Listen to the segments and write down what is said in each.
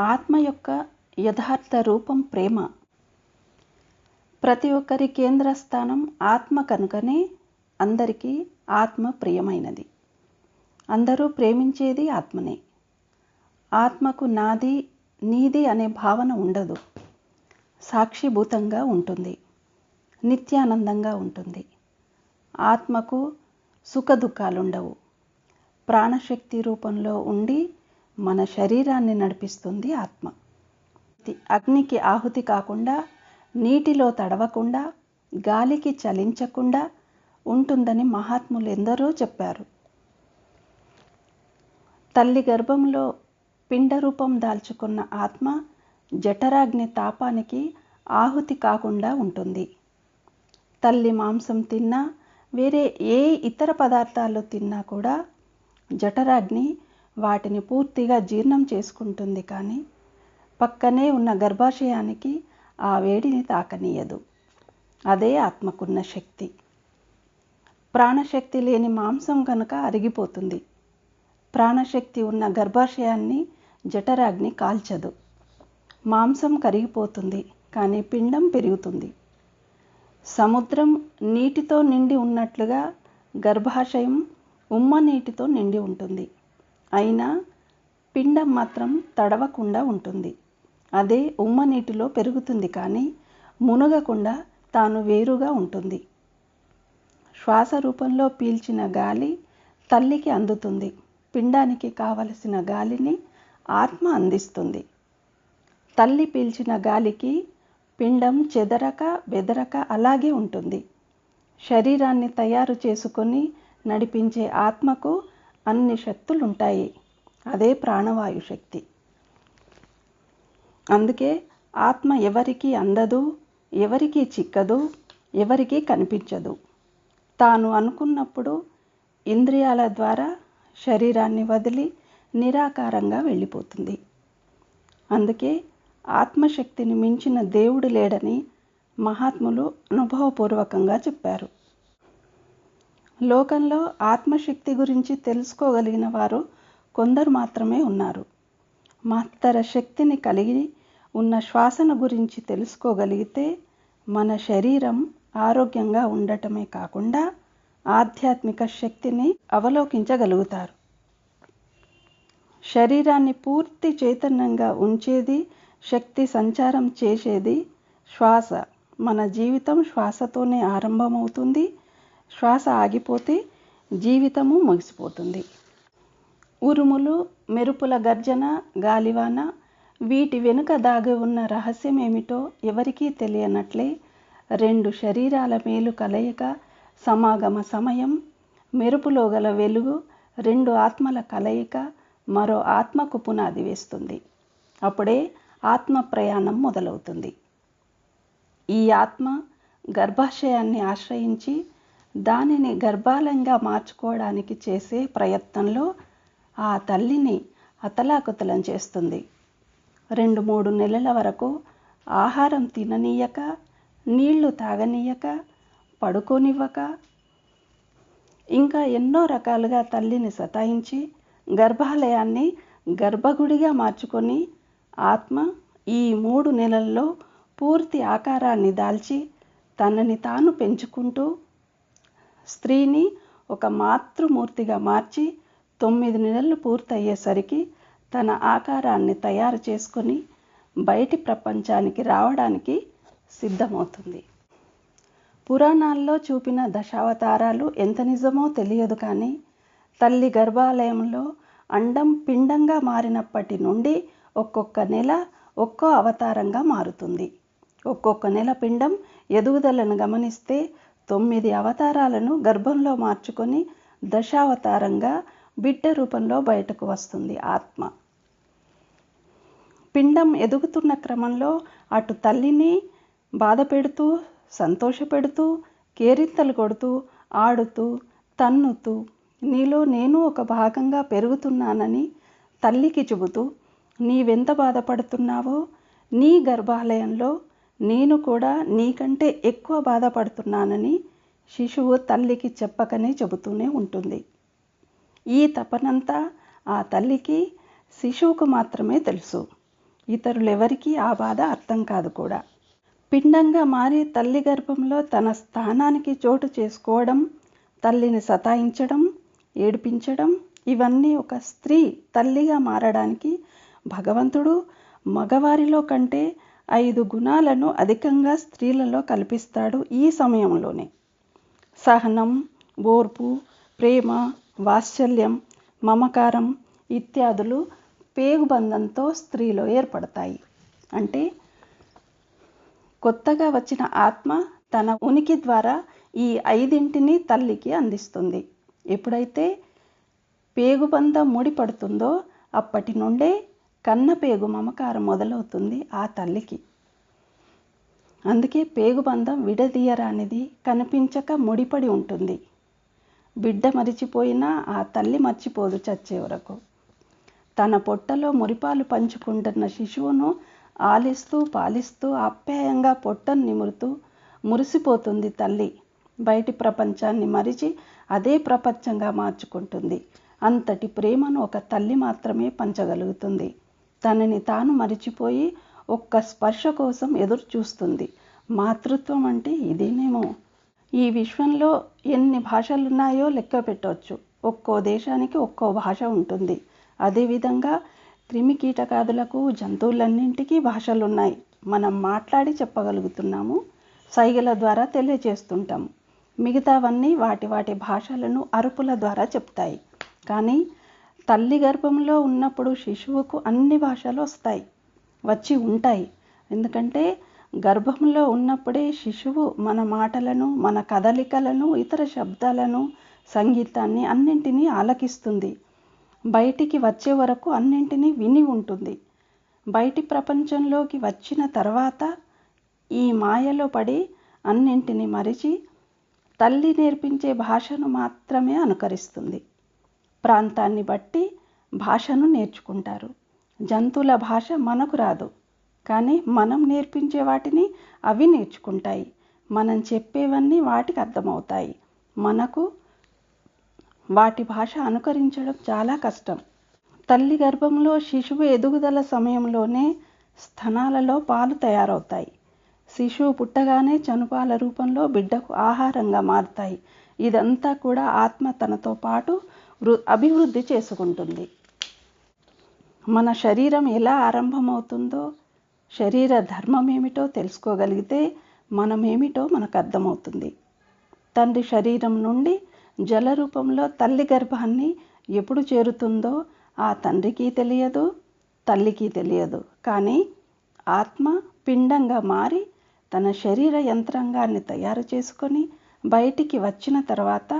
ఆత్మ యొక్క యథార్థ రూపం ప్రేమ. ప్రతి ఒక్కరి కేంద్ర స్థానం ఆత్మ కనుకనే అందరికీ ఆత్మ ప్రియమైనది. అందరూ ప్రేమించేది ఆత్మనే. ఆత్మకు నాది నీది అనే భావన ఉండదు. సాక్షిభూతంగా ఉంటుంది. నిత్యానందంగా ఉంటుంది. ఆత్మకు సుఖ దుఃఖాలుండవు ప్రాణశక్తి రూపంలో ఉండి మన శరీరాన్ని నడిపిస్తుంది ఆత్మ. అగ్నికి ఆహుతి కాకుండా నీటిలో తడవకుండా గాలికి చలించకుండా ఉంటుందని మహాత్ములు ఎందరో చెప్పారు. తల్లి గర్భంలో పిండ రూపం దాల్చుకున్న ఆత్మ జఠరాగ్ని తాపానికి ఆహుతి కాకుండా ఉంటుంది. తల్లి మాంసం తిన్నా వేరే ఏ ఇతర పదార్థాలు తిన్నా కూడా జఠరాగ్ని వాటిని పూర్తిగా జీర్ణం చేసుకుంటుంది కానీ పక్కనే ఉన్న గర్భాశయానికి ఆ వేడిని తాకనీయదు. అదే ఆత్మకున్న శక్తి. ప్రాణశక్తి లేని మాంసం కనుక అరిగిపోతుంది. ప్రాణశక్తి ఉన్న గర్భాశయాన్ని జఠరాగ్ని కాల్చదు. మాంసం కరిగిపోతుంది కానీ పిండం పెరుగుతుంది. సముద్రం నీటితో నిండి ఉన్నట్లుగా గర్భాశయం ఉమ్మ నీటితో నిండి ఉంటుంది. అయినా పిండం మాత్రం తడవకుండా ఉంటుంది. అదే ఉమ్మ నీటిలో పెరుగుతుంది కానీ మునగకుండా తాను వేరుగా ఉంటుంది. శ్వాస రూపంలో పీల్చిన గాలి తల్లికి అందుతుంది. పిండానికి కావలసిన గాలిని ఆత్మ అందిస్తుంది. తల్లి పీల్చిన గాలికి పిండం చెదరక బెదరక అలాగే ఉంటుంది. శరీరాన్ని తయారు చేసుకొని నడిపించే ఆత్మకు అన్ని శక్తులుంటాయి. అదే ప్రాణవాయు శక్తి. అందుకే ఆత్మ ఎవరికి అందదు ఎవరికి చిక్కదు ఎవరికీ కనిపించదు. తాను అనుకున్నప్పుడు ఇంద్రియాల ద్వారా శరీరాన్ని వదిలి నిరాకారంగా వెళ్ళిపోతుంది. అందుకే ఆత్మశక్తిని మించిన దేవుడు లేడని మహాత్ములు అనుభవపూర్వకంగా చెప్పారు. లోకంలో ఆత్మశక్తి గురించి తెలుసుకోగలిగిన వారు కొందరు మాత్రమే ఉన్నారు. మహత్తర శక్తిని కలిగి ఉన్న శ్వాసన గురించి తెలుసుకోగలిగితే మన శరీరం ఆరోగ్యంగా ఉండటమే కాకుండా ఆధ్యాత్మిక శక్తిని అవలోకించగలుగుతారు. శరీరాన్ని పూర్తి చైతన్యంగా ఉంచేది శక్తి సంచారం చేసేది శ్వాస. మన జీవితం శ్వాసతోనే ఆరంభమవుతుంది. శ్వాస ఆగిపోతే జీవితము ముగిసిపోతుంది. ఉరుములు మెరుపుల గర్జన గాలివాన వీటి వెనుక దాగి ఉన్న రహస్యం ఏమిటో ఎవరికీ తెలియనట్లే రెండు శరీరాల మేలు కలయిక సమాగమ సమయం మెరుపులో గల వెలుగు రెండు ఆత్మల కలయిక మరో ఆత్మకు పునాది వేస్తుంది. అప్పుడే ఆత్మ ప్రయాణం మొదలవుతుంది. ఈ ఆత్మ గర్భాశయాన్ని ఆశ్రయించి దానిని గర్భాలయంగా మార్చుకోవడానికి చేసే ప్రయత్నంలో ఆ తల్లిని అతలాకుతలం చేస్తుంది. రెండు మూడు నెలల వరకు ఆహారం తిననీయక నీళ్ళు తాగనీయక పడుకోనివ్వక ఇంకా ఎన్నో రకాలుగా తల్లిని సతాయించి గర్భాలయాన్ని గర్భగుడిగా మార్చుకొని ఆత్మ ఈ మూడు నెలల్లో పూర్తి ఆకారాన్ని దాల్చి తనని తాను పెంచుకుంటూ స్త్రీని ఒక మాతృమూర్తిగా మార్చి తొమ్మిది నెలలు పూర్తయ్యేసరికి తన ఆకారాన్ని తయారు చేసుకొని బయటి ప్రపంచానికి రావడానికి సిద్ధమవుతుంది. పురాణాల్లో చూపిన దశావతారాలు ఎంత నిజమో తెలియదు కానీ తల్లి గర్భాలయంలో అండం పిండంగా మారినప్పటి నుండి ఒక్కొక్క నెల ఒక్కో అవతారంగా మారుతుంది. ఒక్కొక్క నెల పిండం ఎదుగుదలను గమనిస్తే తొమ్మిది అవతారాలను గర్భంలో మార్చుకొని దశావతారంగా బిడ్డ రూపంలో బయటకు వస్తుంది ఆత్మ. పిండం ఎదుగుతున్న క్రమంలో అటు తల్లిని బాధ పెడుతూ సంతోషపెడుతూ కేరింతలు కొడుతూ ఆడుతూ తన్నుతూ నీలో నేను ఒక భాగంగా పెరుగుతున్నానని తల్లికి చెబుతూ నీవెంత బాధపడుతున్నావో నీ గర్భాలయంలో నేను కూడా నీకంటే ఎక్కువ బాధపడుతున్నానని శిశువు తల్లికి చెప్పకనే చెబుతూనే ఉంటుంది. ఈ తపనంతా ఆ తల్లికి శిశువుకు మాత్రమే తెలుసు. ఇతరులెవరికీ ఆ బాధ అర్థం కాదు కూడా. పిండంగా మారి తల్లి గర్భంలో తన స్థానానికి చోటు చేసుకోవడం తల్లిని సతాయించడం ఏడిపించడం ఇవన్నీ ఒక స్త్రీ తల్లిగా మారడానికి భగవంతుడు మగవారిలో కంటే ఐదు గుణాలను అధికంగా స్త్రీలలో కల్పిస్తాడు ఈ సమయంలోనే. సహనం ఓర్పు ప్రేమ వాత్సల్యం మమకారం ఇత్యాదులు పేగుబంధంతో స్త్రీలో ఏర్పడతాయి. అంటే కొత్తగా వచ్చిన ఆత్మ తన ఉనికి ద్వారా ఈ ఐదింటిని తల్లికి అందిస్తుంది. ఎప్పుడైతే పేగుబంధం ముడిపడుతుందో అప్పటి నుండే కన్న పేగు మమకారం మొదలవుతుంది ఆ తల్లికి. అందుకే పేగు బంధం విడదీయరానిది కనిపించక ముడిపడి ఉంటుంది. బిడ్డ మరిచిపోయినా ఆ తల్లి మర్చిపోదు చచ్చే వరకు. తన పొట్టలో మురిపాలు పంచుకుంటున్న శిశువును ఆలిస్తూ పాలిస్తూ ఆప్యాయంగా పొట్టను నిమురుతూ మురిసిపోతుంది తల్లి. బయటి ప్రపంచాన్ని మరిచి అదే ప్రపంచంగా మార్చుకుంటుంది. అంతటి ప్రేమను ఒక తల్లి మాత్రమే పంచగలుగుతుంది. తనని తాను మరిచిపోయి ఒక్క స్పర్శ కోసం ఎదురు చూస్తుంది మాతృత్వం అంటే ఇదేనేమో. ఈ విశ్వంలో ఎన్ని భాషలున్నాయో లెక్క పెట్టవచ్చు ఒక్కో దేశానికి ఒక్కో భాష ఉంటుంది. అదేవిధంగా క్రిమి కీటకాదులకు జంతువులన్నింటికీ భాషలున్నాయి. మనం మాట్లాడి చెప్పగలుగుతున్నాము సైగల ద్వారా తెలియజేస్తుంటాం మిగతావన్నీ వాటి వాటి భాషలను అరుపుల ద్వారా చెప్తాయి. కానీ తల్లి గర్భంలో ఉన్నప్పుడు శిశువుకు అన్ని భాషలు వస్తాయి వచ్చి ఉంటాయి. ఎందుకంటే గర్భంలో ఉన్నప్పుడే శిశువు మన మాటలను మన కదలికలను ఇతర శబ్దాలను సంగీతాన్ని అన్నింటినీ ఆలకిస్తుంది. బయటికి వచ్చే వరకు అన్నింటినీ విని ఉంటుంది. బయటి ప్రపంచంలోకి వచ్చిన తర్వాత ఈ మాయలో పడి అన్నింటినీ మరిచి తల్లి నేర్పించే భాషను మాత్రమే అనుకరిస్తుంది. ప్రాంతాన్ని బట్టి భాషను నేర్చుకుంటారు. జంతువుల భాష మనకు రాదు. కానీ మనం నేర్పించే వాటిని అవి నేర్చుకుంటాయి. మనం చెప్పేవన్నీ వాటికి అర్థమవుతాయి. మనకు వాటి భాష అనుకరించడం చాలా కష్టం. తల్లి గర్భంలో శిశువు ఎదుగుదల సమయంలోనే స్థనాలలో పాలు తయారవుతాయి. శిశువు పుట్టగానే చనుపాల రూపంలో బిడ్డకు ఆహారంగా మారుతాయి. ఇదంతా కూడా ఆత్మ తనతో పాటు అభివృద్ధి చేసుకుంటుంది. మన శరీరం ఎలా ఆరంభమవుతుందో శరీర ధర్మం ఏమిటో తెలుసుకోగలిగితే మనమేమిటో మనకు అర్థమవుతుంది. తండ్రి శరీరం నుండి జల రూపంలో తల్లి గర్భాన్ని ఎప్పుడు చేరుతుందో ఆ తండ్రికి తెలియదు తల్లికి తెలియదు. కానీ ఆత్మ పిండంగా మారి తన శరీర యంత్రాంగాన్ని తయారు చేసుకొని బయటికి వచ్చిన తర్వాత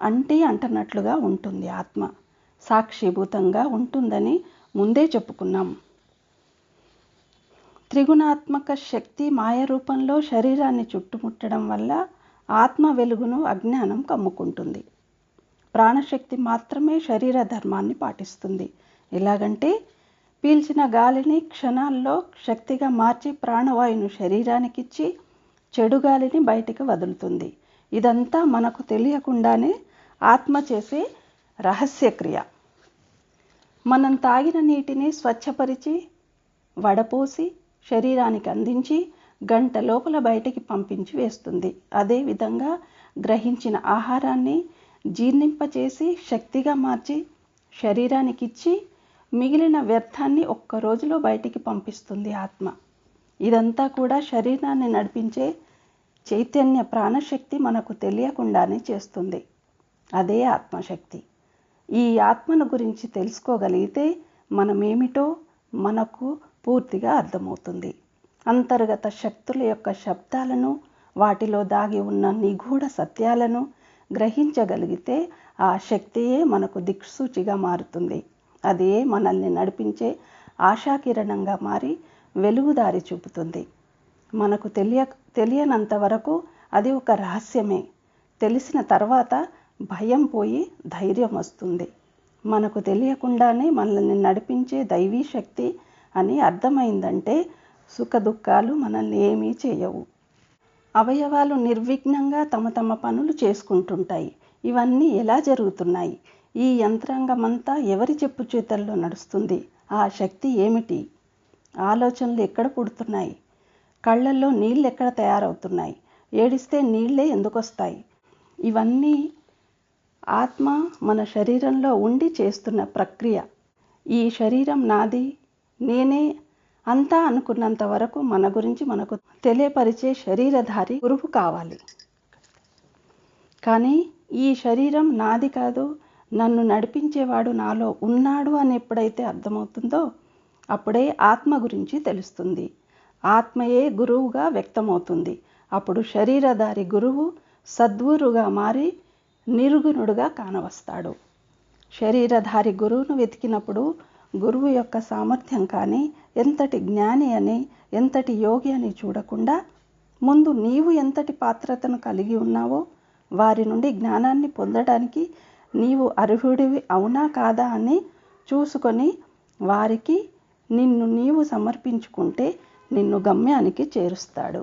అంటి అంటనట్లుగా ఉంటుంది ఆత్మ. సాక్షిభూతంగా ఉంటుందని ముందే చెప్పుకున్నాం. త్రిగుణాత్మక శక్తి మాయ రూపంలో శరీరాన్ని చుట్టుముట్టడం వల్ల ఆత్మ వెలుగును అజ్ఞానం కమ్ముకుంటుంది. ప్రాణశక్తి మాత్రమే శరీర ధర్మాన్ని పాటిస్తుంది. ఎలాగంటే పీల్చిన గాలిని క్షణాల్లో శక్తిగా మార్చి ప్రాణవాయువును శరీరానికిచ్చి చెడు గాలిని బయటికి వదులుతుంది. ఇదంతా మనకు తెలియకుండానే ఆత్మ చేసే రహస్యక్రియ మనం తాగిన నీటిని స్వచ్ఛపరిచి వడపోసి శరీరానికి అందించి గంట లోపల బయటికి పంపించి వేస్తుంది. అదేవిధంగా గ్రహించిన ఆహారాన్ని జీర్ణింపచేసి శక్తిగా మార్చి శరీరానికి ఇచ్చి మిగిలిన వ్యర్థాన్ని ఒక్క రోజులో బయటికి పంపిస్తుంది ఆత్మ. ఇదంతా కూడా శరీరాన్ని నడిపించే చైతన్య ప్రాణశక్తి మనకు తెలియకుండానే చేస్తుంది. అదే ఆత్మశక్తి. ఈ ఆత్మను గురించి తెలుసుకోగలిగితే మనమేమిటో మనకు పూర్తిగా అర్థమవుతుంది. అంతర్గత శక్తుల యొక్క శబ్దాలను వాటిలో దాగి ఉన్న నిగూఢ సత్యాలను గ్రహించగలిగితే ఆ శక్తియే మనకు దిక్సూచిగా మారుతుంది. అదే మనల్ని నడిపించే ఆశాకిరణంగా మారి వెలుగుదారి చూపుతుంది. మనకు తెలియ తెలియనంత వరకు అది ఒక రహస్యమే. తెలిసిన తర్వాత భయం పోయి ధైర్యం వస్తుంది. మనకు తెలియకుండానే మనల్ని నడిపించే దైవీ శక్తి అని అర్థమైందంటే సుఖ దుఃఖాలు మనల్ని ఏమీ చేయవు. అవయవాలు నిర్విఘ్నంగా తమ తమ పనులు చేసుకుంటుంటాయి. ఇవన్నీ ఎలా జరుగుతున్నాయి? ఈ యంత్రాంగమంతా ఎవరి చెప్పు చేతల్లో నడుస్తుంది? ఆ శక్తి ఏమిటి? ఆలోచనలు ఎక్కడ పుడుతున్నాయి? కళ్ళల్లో నీళ్ళు ఎక్కడ తయారవుతున్నాయి? ఏడిస్తే నీళ్ళే ఎందుకొస్తాయి? ఇవన్నీ ఆత్మ మన శరీరంలో ఉండి చేస్తున్న ప్రక్రియ. ఈ శరీరం నాది. నేనే అంతా అనుకున్నంత వరకు మన గురించి మనకు తెలియపరిచే శరీరధారి గురువు కావాలి. కానీ ఈ శరీరం నాది కాదు. నన్ను నడిపించేవాడు నాలో ఉన్నాడు అని ఎప్పుడైతే అర్థమవుతుందో అప్పుడే ఆత్మ గురించి తెలుస్తుంది. ఆత్మయే గురువుగా వ్యక్తమవుతుంది. అప్పుడు శరీరధారి గురువు సద్గురుగా మారి నిర్గుణుడుగా కానవస్తాడు. శరీరధారి గురువును వెతికినప్పుడు గురువు యొక్క సామర్థ్యం కానీ ఎంతటి జ్ఞాని అని ఎంతటి యోగి అని చూడకుండా ముందు నీవు ఎంతటి పాత్రతను కలిగి ఉన్నావో వారి నుండి జ్ఞానాన్ని పొందడానికి నీవు అర్హుడివి అవునా కాదా అని చూసుకొని వారికి నిన్ను నీవు సమర్పించుకుంటే నిన్ను గమ్యానికి చేరుస్తాడు.